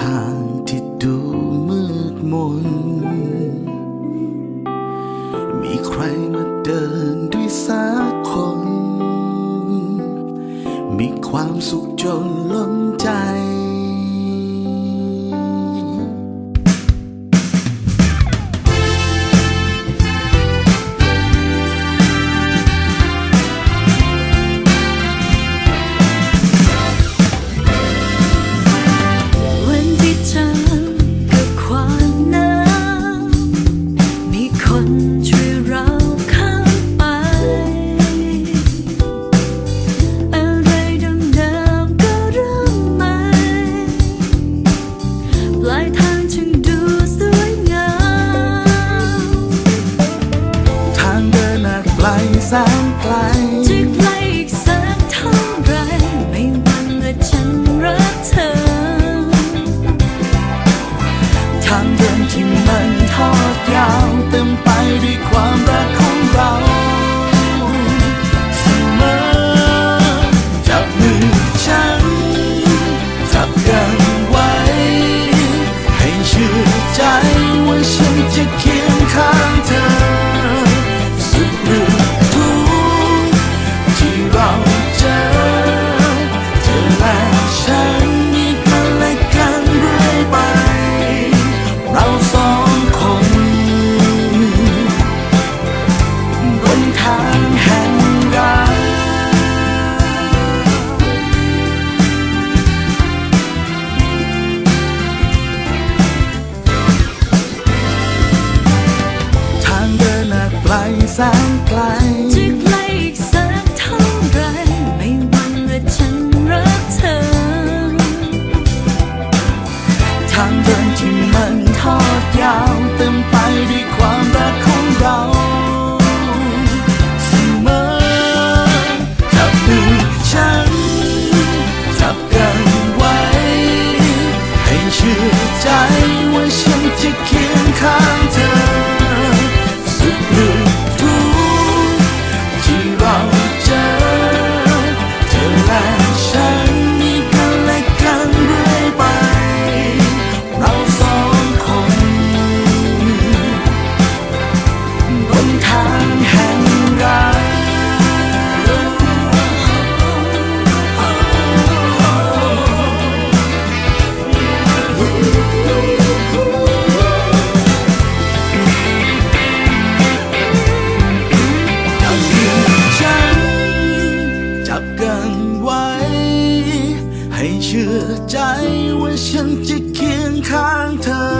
ทางที่ดูมืดมน มีใครมาเดินด้วยสักคน มีความสุขจนล้นใจ casa แสนไกลจะไกลอีกสักเท่าไรไม่วันว่อฉันรักเธอ ทางเดินที่มันท้อ ให้เชื่อใจว่าฉันจะเคียงข้างเธอ